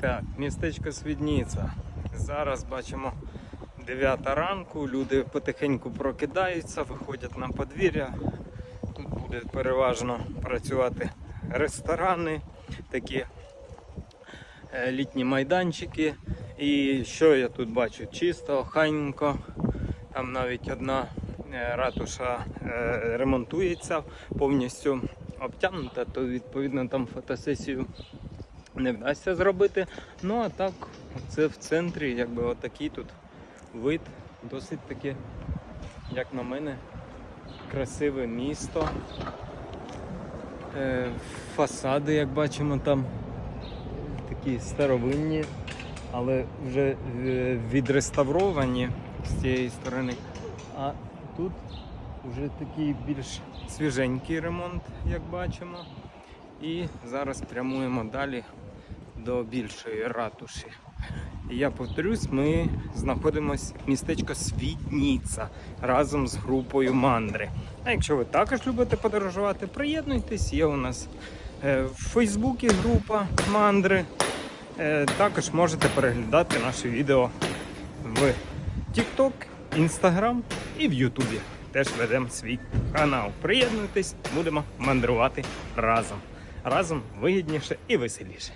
Так, містечко Свідніця. Зараз бачимо 9 ранку, люди потихеньку прокидаються, виходять на подвір'я. Тут буде переважно працювати ресторани, такі е, літні майданчики. І що я тут бачу? Чисто, охайненько. Там навіть одна е, ратуша е, ремонтується, повністю обтягнута, то відповідно там фотосесію не вдасться зробити. Ну а так, це в центрі, якби отакий тут вид, досить таки, як на мене, красиве місто. Е, фасади, як бачимо, там такі старовинні, але вже е, відреставровані з цієї сторони. А тут вже такий більш свіженький ремонт, як бачимо. І зараз прямуємо далі до більшої ратуші. Я повторюсь, ми знаходимося в містечко Світніца разом з групою Мандри. А якщо ви також любите подорожувати, приєднуйтесь. Є у нас е, в Фейсбуці група Мандри. Е, Також можете переглядати наші відео в TikTok, Instagram і в Ютубі. Теж ведемо свій канал. Приєднуйтесь, будемо мандрувати разом. Разом вигідніше і веселіше.